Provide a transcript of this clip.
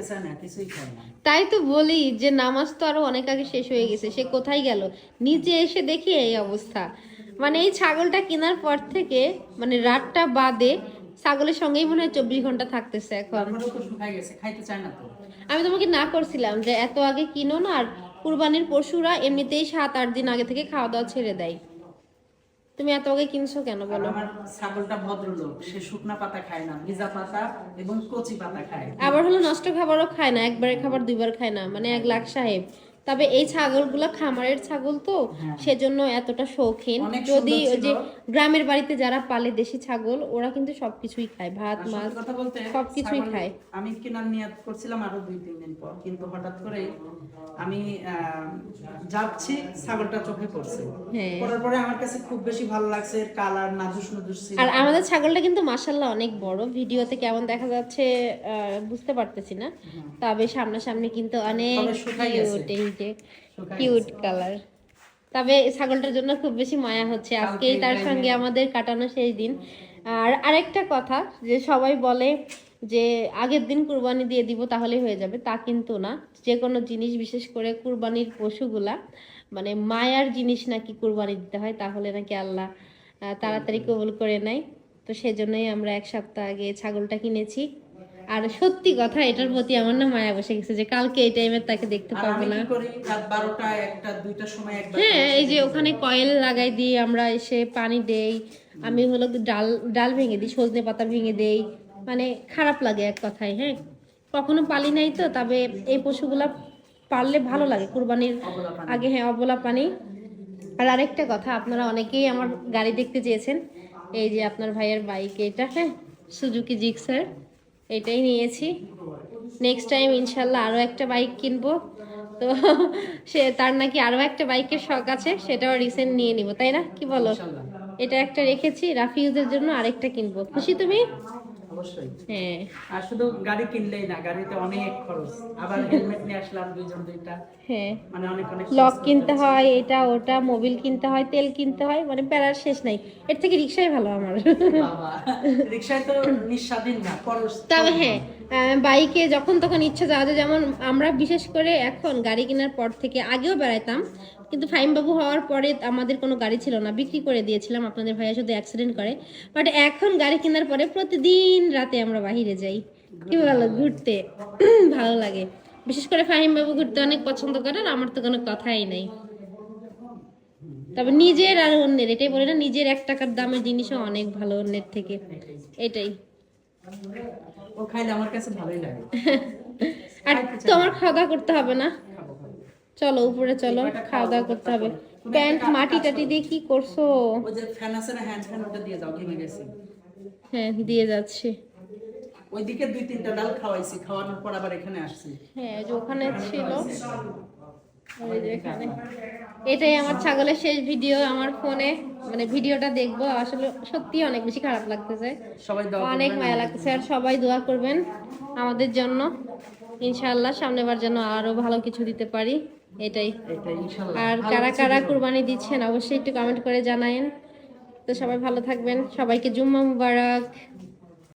থাকতে চায় না কিছুই খায় না। তাই তো বলি যে নামাজ তো আরও অনেক আগে শেষ হয়ে গেছে সে কোথায় গেল? নিচে এসে দেখি এই অবস্থা। মানে এই ছাগলটা কেনার পর থেকে মানে রাতটা বাদে ছাগলের সঙ্গেই মনে হয় চব্বিশ ঘণ্টা থাকতেছে এখন। আমি তোমাকে না করছিলাম যে এত আগে কিনো না আর কুরবানির পশুরা এমনিতেই সাত আট দিন আগে থেকে খাওয়া দাওয়া ছেড়ে দেয়। তুমি এত আগে কিনছো কেন বলো? আমার ছাগলটা ভদ্রলোক সে শুকনা পাতা খায় না ভিজা পাতা এবং কচি পাতা খায়। আবার হলো নষ্ট খাবারও খায় না একবারে খাবার দুইবার খায় না মানে এক লাখ সাহেব। তবে এই ছাগলগুলো খামারের ছাগল তো হ্যাঁ। সেজন্য এতটা শৌখিন। যদি ওই যে গ্রামের বাড়িতে যারা পালে দেশি ছাগল ওরা কিন্তু সবকিছুই খায়। ভাত মাছ সবকিছুই খায়। আমি কেনার নিয়াত করছিলাম আরও দুই তিন দিন পর। কিন্তু হঠাৎ করে আমি যাচ্ছি ছাগলটা চোখে পড়ছে। হ্যাঁ। পড়ার পরে আমার কাছে খুব বেশি ভালো লাগছে এর কালার নুদুস ছিল। আর আমাদের ছাগলটা কিন্তু মাসাল্লাহ অনেক বড়। ভিডিওতে কেমন দেখা যাচ্ছে আহ, বুঝতে পারতেছি না। তবে সামনাসামনি কিন্তু অনেক শুকাই গেছে। কিউট এই যে কিউট কালার তবে ছাগলটার জন্য খুব বেশি মায়া হচ্ছে আজকেই তার সঙ্গে আমাদের কাটানো সেই দিন। আর আরেকটা কথা যে সবাই বলে যে আগের দিন কুরবানি দিয়ে দিব তাহলেই হয়ে যাবে তা কিন্তু না। যে কোনো জিনিস বিশেষ করে কুরবানির পশুগুলা মানে মায়ার জিনিস নাকি কুরবানি দিতে হয় তাহলে নাকি আল্লাহ তাড়াতাড়ি কবুল করে নেয়। তো সেজন্যই আমরা এক সপ্তাহ আগে ছাগলটা কিনেছি। আর সত্যি কথা এটার প্রতি আমার না মায়া বসে গেছে যে কালকে এই টাইমে তাকে দেখতে পাবো না। হ্যাঁ এই যে ওখানে কয়েল লাগাই দিই আমরা এসে পানি দেই আমি হলো ডাল ডাল ভেঙে দিই সজনে পাতা ভেঙে দেই মানে খারাপ লাগে এক কথায় হ্যাঁ। কখনো পালি নাই তো তবে এই পশুগুলা পাললে ভালো লাগে কুরবানির আগে হ্যাঁ অবলা পানি। আর আরেকটা কথা আপনারা অনেকেই আমার গাড়ি দেখতে চেয়েছেন এই যে আপনার ভাইয়ের বাইক এটা হ্যাঁ সুজুকি জিক্সার এটাই নিয়েছি। নেক্সট টাইম ইনশাল্লাহ আরও একটা বাইক কিনবো। তো সে তার নাকি আরও একটা বাইকের শখ আছে সেটাও রিসেন্ট নিয়ে নিব তাই না? কি বলো? এটা একটা রেখেছি রাফিউজের জন্য আরেকটা কিনবো। খুশি তুমি? অবশ্যই। হ্যাঁ। আর শুধু গাড়ি কিনলেই না গাড়িতে অনেক খরচ। আবার হেলমেট নিয়ে আসলাম দুইজন দুইটা। হ্যাঁ। মানে অনেক অনেক লক কিনতে হয় এটা ওটা মোবিল কিনতে হয় তেল কিনতে হয় মানে প্যারার শেষ নাই। এর থেকে রিক্সাই ভালো আমার। রিক্সায় তো নিঃস্বাধীন না খরচ তবে হ্যাঁ বাইকে যখন তখন ইচ্ছা যাওয়া যায় যেমন আমরা বিশেষ করে এখন গাড়ি কেনার পর থেকে আগেও বেড়াইতাম কিন্তু ফাইম বাবু হওয়ার পরে আমাদের কোনো গাড়ি ছিল না বিক্রি করে দিয়েছিলাম আপনাদের ভাইয়া শুধু অ্যাক্সিডেন্ট করে। বাট এখন গাড়ি কেনার পরে প্রতিদিন রাতে আমরা বাহিরে যাই। কি ভালো ঘুরতে ভালো লাগে। বিশেষ করে ফাহিম বাবু ঘুরতে অনেক পছন্দ করে আর আমার তো কোনো কথাই নাই। তবে নিজের আর অন্যের এটাই বলে না নিজের এক টাকার দামের জিনিসও অনেক ভালো অন্যের থেকে। এটাই। ও খাইলে আমার কাছে ভালোই লাগে। আর তোমার খাওয়া দাওয়া করতে হবে না। চলো উপরে চলো খাওয়া দাওয়া করতে হবে। প্যান্ট মাটি টাটি দিয়ে কি করছ? ওই যে ফ্যান আছে না হ্যান্ড ফ্যান ওটা দিয়ে দাও ঘেমে গেছে। হ্যাঁ দিয়ে যাচ্ছে। ওইদিকে দুই তিনটা ডাল খাওয়াইছি খাওয়ানোর পর আবার এখানে আসছি। হ্যাঁ যে ওখানে ছিল। ওই যে এখানে। এটাই আমার ছাগলের শেষ ভিডিও আমার ফোনে। মানে ভিডিওটা দেখব আসলে সত্যি অনেক বেশি খারাপ লাগতেছে। সবাই অনেক মায়া লাগতেছে আর সবাই দোয়া করবেন আমাদের জন্য। ইনশাআল্লাহ সামনেবার যেন আরও ভালো কিছু দিতে পারি। এটাই। আর কারা কারা। কুরবানি দিচ্ছেন অবশ্যই একটু কমেন্ট করে জানায়েন। তো সবাই ভালো থাকবেন। সবাইকে জুম্মা মুবারক।